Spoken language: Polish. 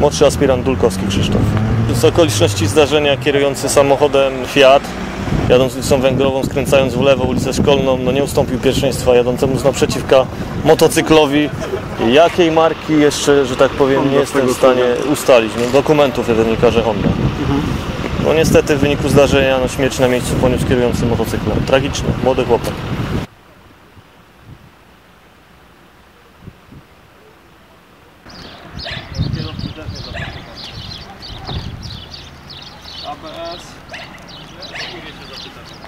Młodszy aspirant Dulkowski Krzysztof. Z okoliczności zdarzenia kierujący samochodem Fiat, jadąc ulicą Węgrową, skręcając w lewo ulicę Szkolną, no nie ustąpił pierwszeństwa jadącemu z naprzeciwka motocyklowi. Jakiej marki jeszcze, że tak powiem, nie jestem w stanie ustalić. No, dokumentów wynika, że Honda. No niestety w wyniku zdarzenia no, śmierć na miejscu poniósł kierujący motocyklem. Tragiczne, młody chłopak. ABS. Spróbuję się zapytać.